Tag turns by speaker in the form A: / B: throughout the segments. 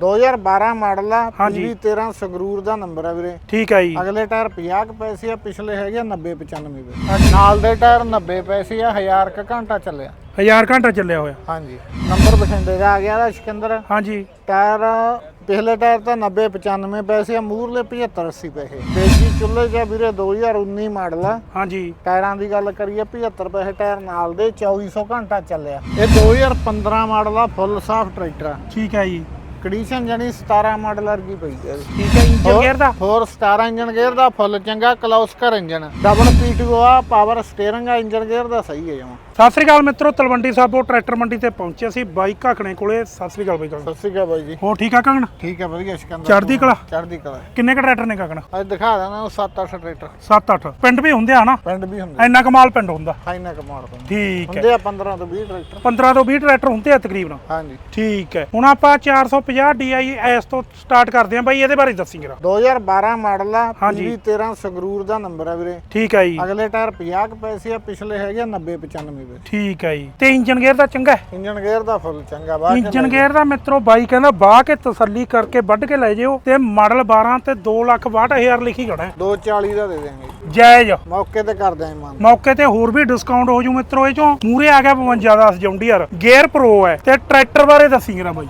A: 2012 model ਆ
B: ਹਾਂਜੀ।
A: PV 13 Sangrur ਦਾ number ਆ ਵੀਰੇ।
B: ਠੀਕ ਹੈ ਜੀ।
A: ਅਗਲੇ ਟਾਇਰ 50 ਕੁ ਪੈਸੇ ਆ ਪਿਛਲੇ ਹੈਗੇ ਆ 90 95 ਪੈਸੇ ਨਾਲ ਦੇ ਟਾਇਰ 90 ਪੈਸੇ ਆ 1000 ਕ ਘੰਟਾ ਚੱਲਿਆ।
B: 1000 ਘੰਟਾ ਚੱਲਿਆ ਹੋਇਆ।
A: ਹਾਂਜੀ। ਨੰਬਰ ਬਠਿੰਡੇ ਦਾ ਆ ਗਿਆ ਦਾ ਸਿਕੰਦਰ।
B: ਹਾਂਜੀ।
A: ਟਾਇਰ ਪਿਛਲੇ ਟਾਇਰ ਤਾਂ 90 95 ਪੈਸੇ ਆ ਮੂਰਲੇ 75 80 ਪੈਸੇ। ਦੇਸੀ ਚੁੱਲ੍ਹੇ 'ਚ ਆ ਵੀਰੇ 2019 ਮਾਡਲ ਆ।
B: ਹਾਂਜੀ।
A: ਟਾਇਰਾਂ ਦੀ ਗੱਲ ਕਰੀਏ 75 ਪੈਸੇ ਟਾਇਰ ਨਾਲ ਦੇ 2400 ਘੰਟਾ ਚੱਲਿਆ। ਇਹ 2015 ਮਾਡਲ ਆ ਫੁੱਲ ਸਾਫ਼ ਟਰੈਕਟਰ ਆ।
B: ਠੀਕ ਹੈ ਜੀ।
A: ਕੰਡੀਸ਼ਨ ਜਾਨੀ 17 ਮਾਡਲ ਵਰਗੀ ਪਈ ਹੈ।
B: ਠੀਕ ਹੈ ਇੰਜਨ ਗੇਅਰ ਦਾ?
A: ਹੋਰ 17 ਇੰਜਨ ਗੇਅਰ ਦਾ ਫੁੱਲ ਚੰਗਾ ਕਲੌਸਕਰ ਇੰਜਨ ਡਬਲ ਪੀਟੀਓ ਆ ਪਾਵਰ ਸਟੀਅਰਿੰਗ ਆ ਇੰਜਨ ਗੇਅਰ ਦਾ ਸਹੀ ਹੈ ਜਮਾ।
B: ਸਤਿ ਸ੍ਰੀ ਅਕਾਲ ਮਿੱਤਰੋ ਤਲਵੰਡੀ ਸਾਬੋ ਟਰੈਕਟਰ ਮੰਡੀ ਤੇ ਪਹੁੰਚੇ ਸੀ ਬਾਈ ਘਾਕਣੇ ਕੋਲੇ। ਸਤਿ ਸ੍ਰੀ ਅਕਾਲ ਬਾਈ ਘਾਕਣੇ
A: ਸਤਿ ਸ਼੍ਰੀ ਅਕਾਲ ਬਾਈ ਜੀ।
B: ਹੋ ਠੀਕ ਆ ਘਾਕਣ?
A: ਠੀਕ ਹੈ ਵਧੀਆ ਸਿਕੰਦਰ
B: ਚੜ੍ਹਦੀ ਕਲਾ?
A: ਚੜ੍ਹਦੀ ਕਲਾ।
B: ਕਿੰਨੇ ਕ ਟਰੈਕਟਰ ਨੇ ਘਾਕਣ?
A: ਅੱਜ ਦਿਖਾ ਉਹ 7-8 ਟਰੈਕਟਰ।
B: 7-8 ਪਿੰਡ ਵੀ ਹੁੰਦੇ ਆ ਨਾ?
A: ਪਿੰਡ ਵੀ ਹੁੰਦੇ
B: ਇੰਨਾ ਕਮਾਲ ਪਿੰਡ ਹੁੰਦਾ।
A: ਹਾਈਨਾ ਕਮਾੜ ਤੋਂ
B: ਠੀਕ ਹੈ।
A: ਹੁੰਦੇ ਆ 15 ਤੋਂ 20 ਟਰੈਕਟਰ।
B: 15 ਤੋਂ 20 ਟਰੈਕਟਰ ਹੁੰਦੇ ਆ ਤਕਰੀਬਨ।
A: ਹਾਂਜੀ।
B: ਠੀਕ ਹੈ। ਹੁਣ ਆਪਾਂ 450 DI ਐਸ ਤੋਂ ਸਟਾਰਟ ਕਰਦੇ ਹਾਂ। ਬਾਈ ਇਹਦੇ ਬਾਰੇ ਦੱਸੀ ਜਰਾ।
A: 2012 ਮਾਡਲ ਆ
B: ਹਾਂਜੀ।
A: PV 13 ਸੰਗਰੂਰ ਦਾ ਨੰਬਰ ਆ ਵੀਰੇ।
B: ਠੀਕ ਹੈ ਜੀ।
A: ਅਗਲੇ ਟਾਇਰ 50 ਕੁ ਪੈਸੇ ਆ ਪਿਛਲੇ ਹੈਗੇ ਆ 90 95 ਪੈਸੇ।
B: ਠੀਕ ਹੈ ਜੀ। ਤੇ ਇੰਜਨ ਗੇਅਰ ਦਾ ਚੰਗਾ ਹੈ?
A: ਇੰਜਨ ਗੇਅਰ ਦਾ ਫੁੱਲ ਚੰਗਾ ਬਾਅਦ
B: ਇੰਜਨ ਗੇਅਰ ਦਾ ਮਿੱਤਰੋ ਬਾਈ ਕਹਿੰਦਾ ਬਾਹ ਕੇ ਤਸੱਲੀ ਕਰਕੇ ਵੱਢ ਕੇ ਲੈ ਜਿਓ ਤੇ ਮਾਡਲ 12 ਤੇ 2 ਲੱਖ 62000 ਲਿਖੀ ਖੜਾ ਹੈ।
A: 240 ਦਾ ਦੇ ਦੇਵਾਂਗੇ
B: ਜਾਇਜ਼
A: ਮੌਕੇ ਤੇ ਕਰ ਦਿਆਂ ਮਾਨ।
B: ਮੌਕੇ ਤੇ ਹੋਰ ਵੀ ਡਿਸਕਾਊਂਟ ਹੋ ਜੂ ਮਿੱਤਰੋ ਇਹ ਚੋਂ ਮੂਰੇ ਆ ਗਿਆ 52 ਦਾ ਜੌਂਡੀਅਰ। ਗੇਅਰ ਪ੍ਰੋ ਹੈ ਤੇ ਟਰੈਕਟਰ ਬਾਰੇ ਦੱਸੀ ਜਰਾ ਬਾਈ।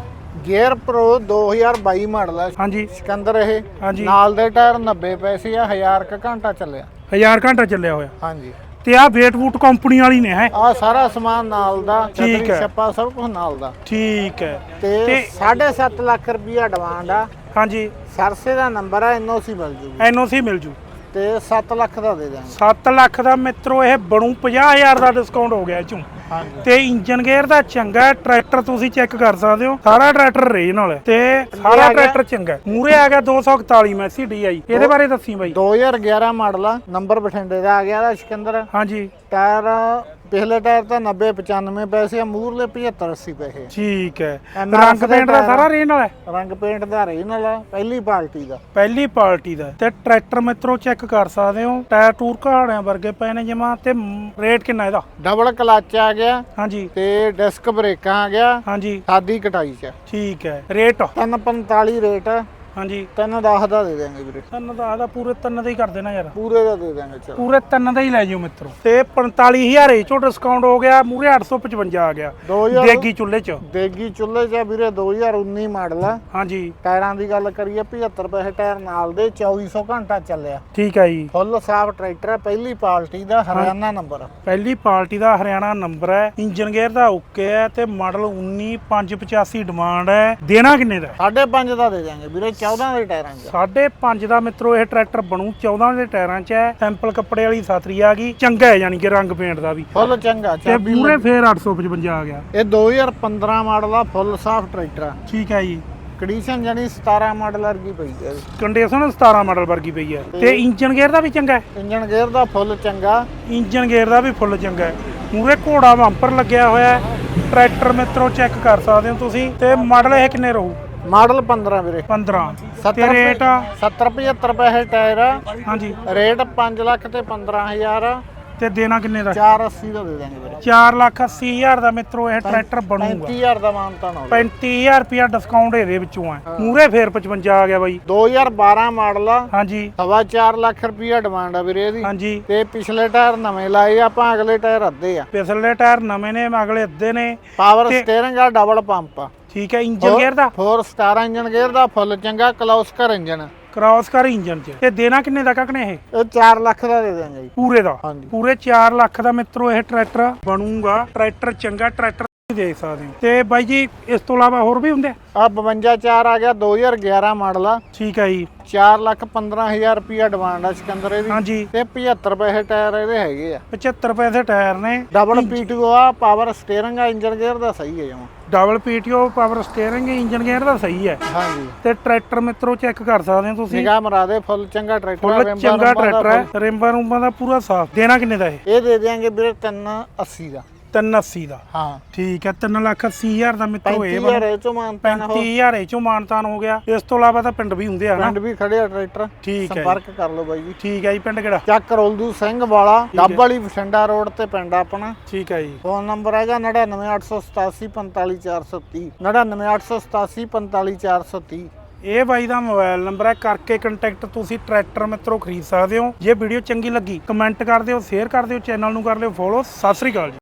A: ਗੇਅਰ ਪ੍ਰੋ 2022 ਮਾਡਲ ਆ।
B: ਹਾਂਜੀ।
A: ਸਿਕੰਦਰ ਇਹ।
B: ਹਾਂਜੀ।
A: ਨਾਲ ਦੇ ਟਾਇਰ 90 ਪੈਸੇ ਆ 1000 ਕ ਘੰਟਾ ਚੱਲਿਆ।
B: 1000 ਘੰਟਾ ਚੱਲਿਆ ਹੋਇਆ।
A: ਹਾਂਜੀ।
B: ਤੇ ਆ ਵੇਟ ਵੂਟ ਕੰਪਨੀ ਵਾਲੀ ਨੇ ਹੈ?
A: ਆ ਸਾਰਾ ਸਮਾਨ ਨਾਲ ਦਾ
B: ਠੀਕ
A: ਛਤਰੀ
B: ਹੈ।
A: ਛੱਪਾ ਸਭ ਕੁਝ ਨਾਲ ਦਾ।
B: ਠੀਕ ਹੈ।
A: ਤੇ
B: ਤੇ-
A: 7.5 ਲੱਖ ਰੁਪਈਆ ਡਿਮਾਂਡ ਆ।
B: ਹਾਂਜੀ।
A: ਸਰਸੇ ਦਾ ਨੰਬਰ ਆ ਐਨਓਸੀ ਮਿਲ ਜੂਗੀ।
B: ਐਨਓਸੀ ਮਿਲ ਜੂ।
A: ਤੇ 7 ਲੱਖ ਦਾ ਦੇ ਦਾਂਗੇ
B: 7 ਲੱਖ ਦਾ ਮਿੱਤਰੋ ਇਹ ਬਣੂ 50000 ਦਾ ਡਿਸਕਾਊਂਟ ਹੋ ਗਿਆ ਇਹ ਚੋਂ। ਤੇ ਇੰਜਨ ਗੇਅਰ ਦਾ ਚੰਗਾ ਟਰੈਕਟਰ ਤੁਸੀਂ ਚੈੱਕ ਕਰ ਸਕਦੇ ਹੋ। ਸਾਰਾ ਟਰੈਕਟਰ ਰੀਜਨਲ ਹੈ। ਤੇ ਸਾਰਾ। ਟਰੈਕਟਰ ਚੰਗਾ ਮੂਰੇ ਆ ਗਿਆ 241 ਮੈਸੀ ਡੀਆਈ ਇਹਦੇ ਬਾਰੇ ਦੱਸੀ ਬਾਈ।
A: 2011 ਮਾਡਲ ਆ। ਨੰਬਰ ਬਠਿੰਡੇ ਦਾ ਆ ਗਿਆ ਦਾ ਸਿਕੰਦਰ।
B: ਹਾਂਜੀ।
A: ਟਾਇਰ ਪਿਛਲੇ ਟਾਇਰ ਤਾਂ 90 95 ਪੈਸੇ ਆ ਮੂਰਲੇ 75 80 ਪੈਸੇ ਆ।
B: ਠੀਕ ਹੈ। ਰੰਗ
A: ਦੇ
B: ਪੇਂਟ ਦਾ
A: ਟਾਇਰ
B: ਸਾਰਾ ਰੀਜਨਲ ਹੈ?
A: ਰੰਗ ਪੇਂਟ ਦਾ ਰੀਜਨਲ ਆ ਪਹਿਲੀ ਪਾਰਟੀ ਦਾ।
B: ਪਹਿਲੀ ਪਾਰਟੀ ਦਾ। ਤੇ ਟਰੈਕਟਰ ਮਿੱਤਰੋ ਚੈੱਕ ਕਰ ਸਕਦੇ ਹੋ ਟਾਇਰ ਟੂਰ ਘਾੜਿਆਂ ਵਰਗੇ ਪਏ ਨੇ ਜਮਾ ਤੇ ਰੇਟ ਕਿੰਨਾ ਇਹਦਾ?
A: ਡਬਲ ਕਲਚ ਆ ਗਿਆ
B: ਹਾਂਜੀ।
A: ਤੇ ਡਿਸਕ ਬ੍ਰੇਕਾਂ ਆ ਗਿਆ
B: ਹਾਂਜੀ।
A: ਸਾਦੀ ਕਟਾਈ ਚ।
B: ਠੀਕ ਹੈ। ਰੇਟ?
A: 345 ਰੇਟ
B: ਹਾਂਜੀ।
A: 310 ਦਾ ਦੇ ਦੇਾਂਗੇ ਵੀਰੇ।
B: ਤਿੰਨ ਦਾ ਆਦਾ ਪੂਰੇ ਤਿੰਨ ਦਾ ਹੀ ਕਰ ਦੇਣਾ ਯਾਰ।
A: ਪੂਰੇ ਦਾ ਦੇ ਦੇਾਂਗੇ ਚਲੋ।
B: ਪੂਰੇ ਤਿੰਨ ਦਾ ਹੀ ਲੈ ਜਿਓ ਮਿੱਤਰੋ। ਤੇ 45000 ਇਹ ਚੋਂ ਡਿਸਕਾਊਂਟ ਹੋ ਗਿਆ ਮੂਰੇ 855 ਆ ਗਿਆ।
A: 2000
B: ਦੇਗੀ ਚੁੱਲ੍ਹੇ 'ਚ।
A: ਦੇਗੀ ਚੁੱਲ੍ਹੇ 'ਚ ਵੀਰੇ 2019 ਮਾਡਲ ਆ।
B: ਹਾਂਜੀ।
A: ਟਾਇਰਾਂ ਦੀ ਗੱਲ ਕਰੀਏ 75 ਪੈਸੇ ਟਾਇਰ ਨਾਲ ਦੇ 2400 ਘੰਟਾ ਚੱਲਿਆ।
B: ਠੀਕ ਹੈ ਜੀ।
A: ਫੁੱਲ ਸਾਫ਼ ਟਰੈਕਟਰ ਆ ਪਹਿਲੀ ਪਾਰਟੀ ਦਾ ਹਰਿਆਣਾ ਨੰਬਰ।
B: ਪਹਿਲੀ ਪਾਰਟੀ ਦਾ ਹਰਿਆਣਾ ਨੰਬਰ ਹੈ। ਇੰਜਨ ਗੇਅਰ ਦਾ ਓਕੇ ਹੈ ਤੇ ਮਾਡਲ 19585 ਡਿਮਾਂਡ ਹੈ। ਦੇਣਾ ਕਿੰਨੇ ਦਾ?
A: ਸਾਢੇ ਪੰਜ ਦਾ ਦੇ ਦੇਾਂਗੇ ਵੀਰੇ 14 ਦੇ ਟਾਇਰਾਂ 'ਚ।
B: ਦਾ ਮਿੱਤਰੋ ਇਹ ਟਰੈਕਟਰ ਬਣੂ 14 ਦੇ ਟਾਇਰਾਂ 'ਚ ਹੈ। ਸੈਂਪਲ ਕੱਪੜੇ ਵਾਲੀ ਸਾਤਰੀ ਆ ਗਈ। ਚੰਗਾ ਹੈ ਯਾਨੀ ਕਿ ਰੰਗ ਪੇਂਟ ਦਾ ਵੀ।
A: ਫੁੱਲ ਚੰਗਾ
B: ਤੇ
A: ਚਾਬੀ
B: ਪੂਰੇ ਫੇਰ 855 ਆ ਗਿਆ।
A: ਇਹ 2015 ਮਾਡਲ ਆ ਫੁੱਲ ਸਾਫ਼ ਟਰੈਕਟਰ ਆ।
B: ਠੀਕ ਹੈ ਜੀ।
A: ਕੰਡੀਸ਼ਨ ਜਾਨੀ 17 ਮਾਡਲ ਵਰਗੀ ਪਈ ਹੈ।
B: ਕੰਡੀਸ਼ਨ 17 ਮਾਡਲ ਵਰਗੀ ਪਈ ਹੈ। ਤੇ ਇੰਜਨ ਗੇਅਰ ਦਾ ਵੀ ਚੰਗਾ ਹੈ।
A: ਇੰਜਨ ਗੇਅਰ ਦਾ ਫੁੱਲ ਚੰਗਾ।
B: ਇੰਜਨ ਗੇਅਰ ਦਾ ਵੀ ਫੁੱਲ ਚੰਗਾ ਹੈ। ਮੂਰੇ ਘੋੜਾ ਬੰਪਰ ਲੱਗਿਆ ਹੋਇਆ ਹੈ। ਟਰੈਕਟਰ ਮਿੱਤਰੋ ਚੈੱਕ ਕਰ ਸਕਦੇ ਹੋ ਤੁਸੀਂ। ਤੇ ਮਾਡਲ ਇਹ ਕਿੰਨੇ ਰਹੂ?
A: ਮਾਡਲ 15 ਵੀਰੇ।
B: 15
A: 70
B: ਤੇ ਰੇਟ
A: 70 75 ਪੈਸੇ ਟਾਇਰ ਆ।
B: ਹਾਂਜੀ।
A: ਰੇਟ 5 ਲੱਖ ਤੇ 15000
B: ਤੇ ਦੇਣਾ ਕਿੰਨੇ ਦਾ?
A: 480 ਦਾ ਦੇ ਦਾਂਗੇ ਵੀਰੇ।
B: 4 ਲੱਖ 80 ਹਜ਼ਾਰ ਦਾ ਮਿੱਤਰੋ ਇਹ ਟਰੈਕਟਰ ਬਣੂਗਾ।
A: 35000 ਦਾ ਮਾਨਤਾ ਨਾ
B: 35000 ਰੁਪਿਆ ਡਿਸਕਾਊਂਟ ਇਹਦੇ ਵਿੱਚੋਂ ਹੈ। ਮੂਰੇ ਫੇਰ 55 ਆ ਗਿਆ ਬਾਈ।
A: 2012 ਮਾਡਲ ਆ।
B: ਹਾਂਜੀ।
A: ਸਵਾ 4 ਲੱਖ ਰੁਪਈਆ ਡਿਮਾਂਡ ਆ ਵੀਰੇ ਇਹਦੀ।
B: ਹਾਂਜੀ।
A: ਤੇ ਪਿਛਲੇ ਟਾਇਰ ਨਵੇਂ ਲਾਏ ਆ, ਆਪਾਂ ਅਗਲੇ ਟਾਇਰ ਅੱਧੇ ਆ।
B: ਪਿਛਲੇ ਟਾਇਰ ਨਵੇਂ ਨੇ ਅਗਲੇ ਅੱਧੇ ਨੇ।
A: ਪਾਵਰ ਸਟੀਅਰਿੰਗ ਆ ਡਬਲ ਪੰਪ ਆ।
B: ਠੀਕ ਹੈ ਇੰਜਨ ਗੇਅਰ ਦਾ?
A: 4 ਸਟਾਰ ਇੰਜਨ ਗੇਅਰ ਦਾ ਫੁੱਲ ਚੰਗਾ ਕਲੌਸਕਰ ਇੰਜਨ
B: ਕ੍ਰਾਸ ਕਰ ਇੰਜਨ ਚ। ਤੇ ਦੇਣਾ ਕਿੰਨੇ ਦਾ ਕੱਕਣੇ ਇਹ?
A: ਇਹ 4 ਲੱਖ ਦਾ ਦੇ ਜੀ।
B: ਪੂਰੇ ਦਾ?
A: ਹਾਂਜੀ।
B: ਪੂਰੇ 4 ਲੱਖ ਦਾ ਮਿੱਤਰੋ ਇਹ ਟਰੈਕਟਰ ਬਣੂਗਾ। ਟਰੈਕਟਰ ਚੰਗਾ ਟਰੈਕਟਰ ਦੇਖ ਸਕਦੇ। ਹੋ ਤੇ ਬਾਈ ਜੀ ਇਸ ਤੋਂ ਇਲਾਵਾ ਹੋਰ ਵੀ ਹੁੰਦੇ? ਆ?
A: ਆ 52 4 ਆ ਗਿਆ 2011 ਮਾਡਲ ਆ।
B: ਠੀਕ ਹੈ ਜੀ।
A: 4 ਲੱਖ 15000 ਰੁਪਈਆ ਡਿਮਾਂਡ ਆ ਸਿਕੰਦਰ ਇਹਦੀ।
B: ਹਾਂਜੀ।
A: ਤੇ 75 ਪੈਸੇ ਟਾਇਰ ਇਹਦੇ ਹੈਗੇ ਆ।
B: 75 ਪੈਸੇ ਟਾਇਰ ਨੇ।
A: ਡਬਲ ਪੀਟੀਓ ਆ ਪਾਵਰ ਸਟੀਅਰਿੰਗ ਆ ਇੰਜਨ ਗੇਅਰ ਦਾ ਸਹੀ ਹੈ ਜਮਾ।
B: Double PTO power steering engine gear ਦਾ ਸਹੀ ਹੈ
A: ਹਾਂਜੀ।
B: ਤੇ ਟਰੈਕਟਰ ਮਿੱਤਰੋ ਚੈੱਕ ਕਰ ਸਕਦੇ ਹੋ ਤੁਸੀਂ।
A: ਨਿਗਾਹ ਮਰਾ ਦੇ ਫੁੱਲ ਚੰਗਾ ਟਰੈਕਟਰ
B: ਫੁੱਲ ਚੰਗਾ ਟਰੈਕਟਰ ਹੈ ਰਿੰਬਾਂ ਰੂੰਬਾਂ ਦਾ ਪੂਰਾ ਸਾਫ਼ ਦੇਣਾ ਕਿੰਨੇ ਦਾ ਇਹ?
A: ਇਹ ਦੇ ਦਿਆਂਗੇ ਵੀਰੇ 380 ਦਾ।
B: 380 ਦਾ।
A: ਹਾਂ।
B: ਠੀਕ ਹੈ 3 ਲੱਖ 80 ਹਜ਼ਾਰ ਦਾ ਮਿੱਤਰੋ ਇਹ
A: 35000 ਇਹ ਚੋਂ ਮਾਨਤਾਨ ਹੋ
B: 35000 ਇਹ ਚੋਂ ਮਾਨਤਾਨ ਹੋ ਗਿਆ। ਇਸ ਤੋਂ ਇਲਾਵਾ ਤਾਂ ਪਿੰਡ ਵੀ ਹੁੰਦੇ ਆ
A: ਪਿੰਡ ਵੀ ਖੜੇ ਆ ਟਰੈਕਟਰ।
B: ਠੀਕ ਹੈ ਜੀ।
A: ਸੰਪਰਕ ਕਰ ਲਓ ਬਾਈ ਜੀ।
B: ਠੀਕ ਹੈ ਜੀ ਪਿੰਡ ਕਿਹੜਾ?
A: ਚੱਕ ਰੋਲਦੂ ਸਿੰਘ ਵਾਲਾ। ਡੱਬ ਵਾਲੀ ਬਠਿੰਡਾ ਰੋਡ ਤੇ ਪਿੰਡ ਆਪਣਾ।
B: ਠੀਕ ਹੈ ਜੀ।
A: ਫੋਨ ਨੰਬਰ ਹੈਗਾ 9988845430 9988845430
B: ਇਹ ਬਾਈ ਦਾ ਮੋਬਾਈਲ ਨੰਬਰ ਹੈ ਕਰਕੇ ਕੰਟੈਕਟ ਤੁਸੀਂ ਟਰੈਕਟਰ ਮਿੱਤਰੋ ਖਰੀਦ ਸਕਦੇ ਹੋ। ਜੇ ਵੀਡੀਓ ਚੰਗੀ ਲੱਗੀ ਕਮੈਂਟ ਕਰ ਦਿਓ ਸ਼ੇਅਰ ਕਰ ਦਿਓ ਚੈਨਲ ਨੂੰ ਕਰ ਲਿਓ ਫੋਲੋ। ਸਤਿ ਸ੍ਰੀ ਅਕਾਲ